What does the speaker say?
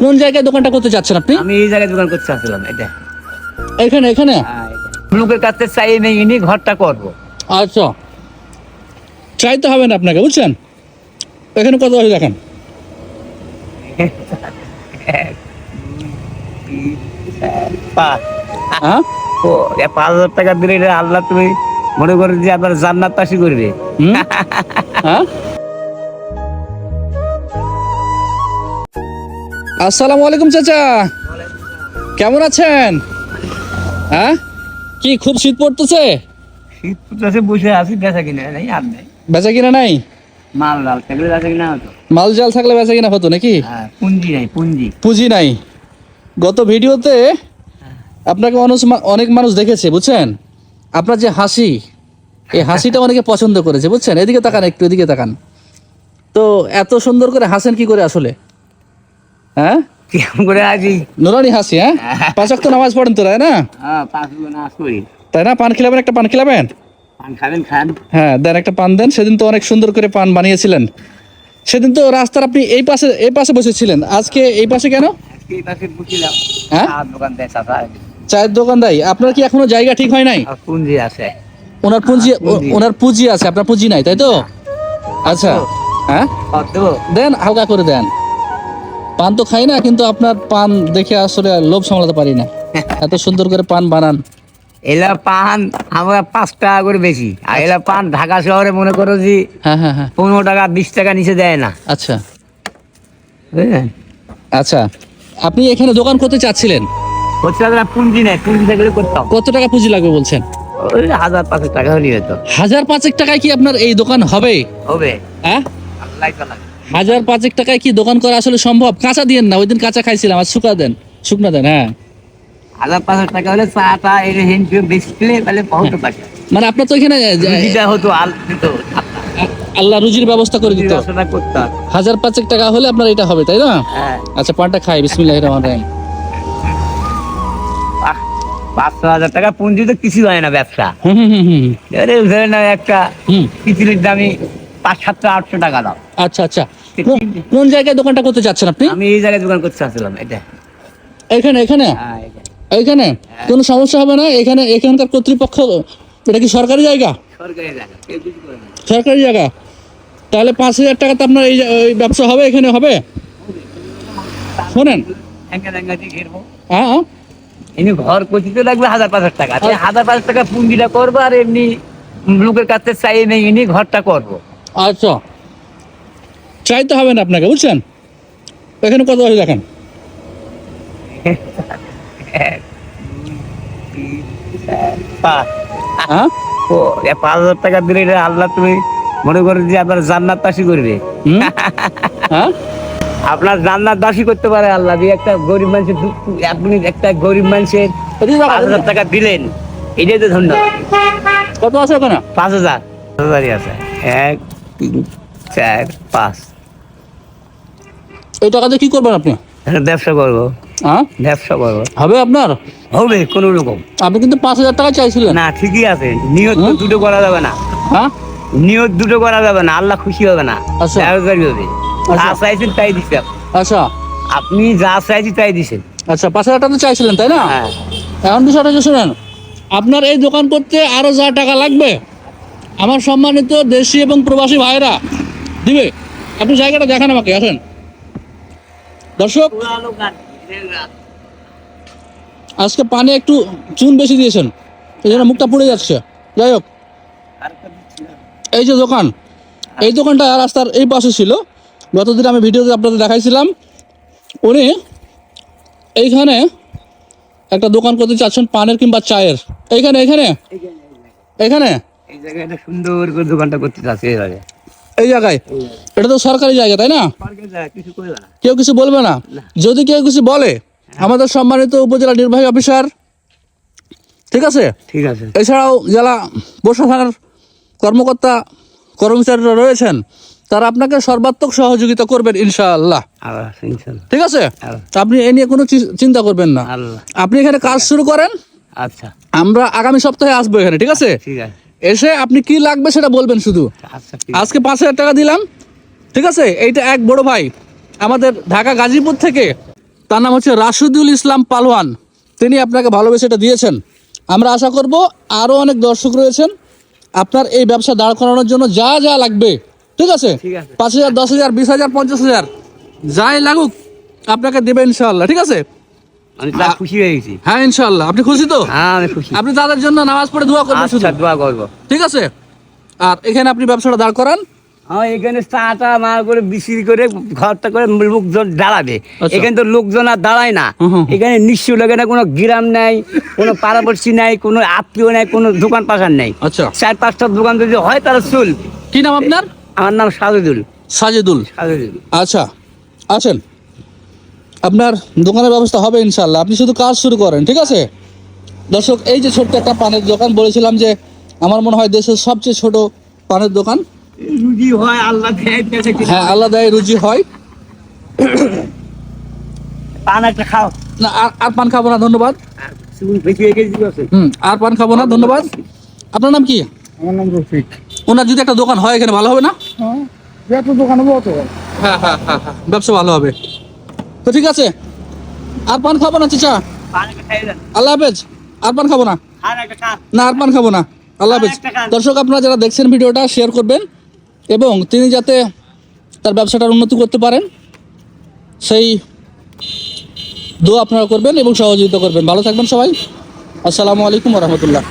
কোন জায়গায় দোকানটা করতে চাচ্ছেন আপনি? আমি এই জায়গায় দোকান করতে চাচ্ছিলাম এটা। এখানে এখানে? হ্যাঁ, লোকের কাছে চাই নেই ইনি ঘরটা করব। আচ্ছা। চাইতে হবে না আপনাকে বুঝছেন? এখানে কত আছে দেখেন। পাঁচ হ্যাঁ পাঁচ হাজার টাকা দিলে আল্লাহ তুমি মনে করো যে আপনার জান্নাত তাসি করবে। হ্যাঁ? আসসালামু আলাইকুম চাচা। কেমন আছেন? হ্যাঁ? কি খুব শীত পড়তেছে? শীত পড়তেছে বসে আছি বেচা কিনে নেই আর নেই। বেচা কিনা নাই? মাল ডাল থাকলে বেচা কিনা হতো। মাল জাল থাকলে বেচা কিনা হতো নাকি? হ্যাঁ পুঞ্জি নাই পুঞ্জি পুঁজি নাই। গত ভিডিওতে আপনাকে মানুষ অনেক মানুষ দেখেছে বুঝছেন? আপনার যে হাসি এই হাসিটা অনেকে পছন্দ করেছে বুঝছেন? এদিকে তাকান একটু এদিকে তাকান। তো এত সুন্দর করে হাসেন কি করে আসলে? হ্যাঁ? কেমন করে আছি নুরানি হাসি হ্যাঁ? পাঁচক তো নামাজ পড়েন তো তাই না? হ্যাঁ পাঁচ তাই না? পান খিলাবেন একটা পান খিলাবেন? পান খাবেন খান। হ্যাঁ দেন একটা পান দেন। সেদিন তো অনেক সুন্দর করে পান বানিয়েছিলেন। সেদিন তো রাস্তার আপনি এই পাশে এই পাশে বসেছিলেন। আজকে এই পাশে কেন? এই পাশে বসিলাম হ্যাঁ? দোকান দেয় চায়ের দোকান দেয়। আপনার কি এখনও জায়গা ঠিক হয় নাই? পুঞ্জি আছে। ওনার পুঁজি ওনার পুঁজি আছে। আপনার পুঁজি নাই তাই তো? আচ্ছা। হ্যাঁ? দেন হালকা করে দেন। পান তো খাই না কিন্তু আপনার পান দেখে আসলে লোভ সামলাতে পারি না। এত সুন্দর করে পান বানান। এলা পান আমরা পাঁচ টাকা করে বেশি। আর এলা পান ঢাকা শহরে মনে করো যে হ্যাঁ হ্যাঁ হ্যাঁ। পনেরো টাকা বিশ টাকা নিচে দেয় না। আচ্ছা। বুঝলেন? আচ্ছা। আপনি এখানে দোকান করতে চাচ্ছিলেন? পুঞ্জি নেই পুঞ্জি থাকলে করতাম। কত টাকা পুঁজি লাগবে বলছেন? হাজার পাঁচেক টাকা হলে হতো। হাজার পাঁচেক টাকায় কি আপনার এই দোকান হবে? হবে। হ্যাঁ। হাজার পাঁচেক টাকায় কি দোকান করা আসলে সম্ভব? কাঁচা দিয়েন না ওই দিন কাঁচা খাইছিলাম আর শুকা দেন শুকনা দেন হ্যাঁ। হাজার টাকা হলে চা টা এর বেচলে তাহলে বহুত টাকা মানে আপনার তো এখানে রুজিটা হতো আল দিত। আল্লাহ রুজির ব্যবস্থা করে দিত। হাজার পাঁচেক টাকা হলে আপনার এটা হবে তাই না? হ্যাঁ। আচ্ছা পানটা খাই বিসমিল্লাহ রহমান রাহিম। পাঁচ- পাঁচশো হাজার টাকা পুঞ্জি তো কিছু হয় না ব্যবসা। ধরে নাও একটা দামি পাঁচ সাতশো আটশো টাকা দাও। আচ্ছা আচ্ছা। কোন- জায়গায় দোকানটা করতে চাচ্ছেন আপনি? আমি এই জায়গায় দোকান করতে চাচ্ছিলাম এটা। এখানে এখানে? হ্যাঁ, এখানে। কোনো সমস্যা হবে না? এখানে এখানকার কর্তৃপক্ষ এটা কি সরকারি জায়গা? সরকারি জায়গা কেউ কিছু করে সরকারি জায়গা? তাহলে পাঁচ হাজার টাকা তো আপনার এই ব্যবসা হবে এখানে হবে? শোনেন। হ্যাঁ হ্যাঁ। এমনি ঘর করতে লাগবে হাজার পাঁচ টাকা। তাই হাজার পাঁচ টাকা পুঞ্জিটা করব আর এমনি লোকের কাছে চাই নেই এমনি ঘরটা করব। আচ্ছা। চাইতে হবে না আপনাকে বুঝছেন? এখানে কত আছে দেখেন। পাঁচ হাজার টাকা দিলে আল্লাহ তুমি মনে করো যে আপনার জান্নাত দাসী করবে। হ্যাঁ? আপনার জান্নাত দাসী করতে পারে আল্লাহ দিয়ে একটা গরিব মানুষের আপনি একটা গরিব মানুষের পাঁচ হাজার টাকা দিলেন এটাই তো ধন্যবাদ কত আছে ওখানে? পাঁচ হাজার। হাজারই আছে। এক তিন চার পাঁচ। এই টাকা দিয়ে কি করবেন আপনি? ব্যবসা করব। হ্যাঁ? ব্যবসা করব। হবে আপনার? হবে কোনো রকম। আপনি কিন্তু পাঁচ হাজার টাকা চাইছিলেন। না ঠিকই আছে। নিয়ত তো দুটো করা যাবে না। হ্যাঁ? নিয়ত দুটো করা যাবে না আল্লাহ খুশি হবে না। আচ্ছা। হবে যা আচ্ছা। চাইছেন তাই দিচ্ছে। আচ্ছা। আপনি যা চাইছি তাই দিছেন আচ্ছা পাঁচ হাজার টাকা তো চাইছিলেন তাই না? হ্যাঁ। এখন বিষয়টা হচ্ছে শুনেন আপনার এই দোকান করতে আরও যা টাকা লাগবে আমার সম্মানিত দেশি এবং প্রবাসী ভাইরা দিবে। আপনি জায়গাটা দেখান আমাকে আসেন। দর্শক, আজকে পানে একটু চুন বেশি দিয়েছেন, এই জন্য মুখটা পুড়ে যাচ্ছে। যাই হোক, এই যে দোকান, এই দোকানটা রাস্তার এই পাশে ছিল। গতদিন আমি ভিডিওতে আপনাদের দেখাইছিলাম, উনি এইখানে একটা দোকান করতে চাচ্ছেন পানের কিংবা চায়ের। এইখানে এখানে এখানে এই সুন্দর করে দোকানটা করতে চাচ্ছে এই জায়গায়? এটা তো সরকারি জায়গা তাই না? কেউ কিছু বলবে না? যদি কেউ কিছু বলে আমাদের সম্মানিত উপজেলা নির্বাহী অফিসার ঠিক আছে? ঠিক আছে। এছাড়াও যারা প্রশাসনের কর্মকর্তা কর্মচারীরা রয়েছেন তারা আপনাকে সর্বাত্মক সহযোগিতা করবেন ইনশাআল্লাহ। ঠিক আছে? আপনি এ নিয়ে কোনো চিন্তা করবেন না। আপনি এখানে কাজ শুরু করেন। আচ্ছা। আমরা আগামী সপ্তাহে আসব এখানে ঠিক আছে? ঠিক আছে। এসে আপনি কি লাগবে সেটা বলবেন শুধু। আচ্ছা আজকে পাঁচ হাজার টাকা দিলাম ঠিক আছে? এইটা এক বড় ভাই আমাদের ঢাকা গাজীপুর থেকে। তার নাম হচ্ছে রাশিদুল ইসলাম পালোয়ান। তিনি আপনাকে ভালোবেসে এটা দিয়েছেন। আমরা আশা করব আরও অনেক দর্শক রয়েছেন। আপনার এই ব্যবসা দাঁড় করানোর জন্য যা যা লাগবে ঠিক আছে? ঠিক আছে। পাঁচ হাজার দশ হাজার বিশ হাজার পঞ্চাশ হাজার যাই লাগুক আপনাকে দেবে ইনশাল্লাহ ঠিক আছে? আমি তা খুশি হয়ে গেছি। হ্যাঁ ইনশাল্লাহ আপনি খুশি তো? হ্যাঁ আমি খুশি। আপনি জন্য নামাজ পড়ে দোয়া করবেন শুধু? আচ্ছা দোয়া করব। ঠিক আছে? আর এখানে আপনি ব্যবসাটা দাঁড় করান। আমার এখানে চাটা মার করে বিক্রি করে ঘরটা করে লোকজন দাঁড়াবে। আচ্ছা। এখানে তো লোকজন আর দাঁড়ায় না। এখানে নিশ্চয় লাগে না কোনো গ্রাম নাই কোনো পাড়াপড়শি নাই কোনো আত্মীয় নাই কোনো দোকান পাশার নাই। আচ্ছা। চার পাঁচটা দোকান যদি হয় তাহলে চুল কি নাম আপনার? আমার নাম সাজেদুল। সাজেদুল। সাজুদুল। আচ্ছা আছেন আপনার দোকানের ব্যবস্থা হবে ইনশাল্লাহ আপনি শুধু কাজ শুরু করেন ঠিক আছে? দর্শক এই যে ছোট্ট একটা পানের দোকান বলেছিলাম যে আমার মনে হয় দেশের সবচেয়ে ছোট পানের দোকান। রুজি হয় আল্লাহ দেয় হ্যাঁ আল্লাহ দেয় রুজি হয়। পান একটা খাও। না আর আর পান খাব না ধন্যবাদ। হুম আর পান খাব না ধন্যবাদ। আপনার নাম কি? আমার নাম রফিক। ওনার যদি একটা দোকান হয় এখানে ভালো হবে না? হ্যাঁ দোকানে বলতে হ্যাঁ হ্যাঁ হ্যাঁ হ্যাঁ ব্যবসা ভালো হবে। তো ঠিক আছে। আর পান খাব না চাচা? আল্লাহ হাফেজ। আর পান খাব না? না আর পান খাব না। আল্লাহ হাফেজ। দর্শক আপনারা যারা দেখছেন ভিডিওটা শেয়ার করবেন এবং তিনি যাতে তার ব্যবসাটার উন্নতি করতে পারেন সেই দোয়া আপনারা করবেন এবং সহযোগিতা করবেন। ভালো থাকবেন সবাই। আসসালামু আলাইকুম রহমতুল্লাহ।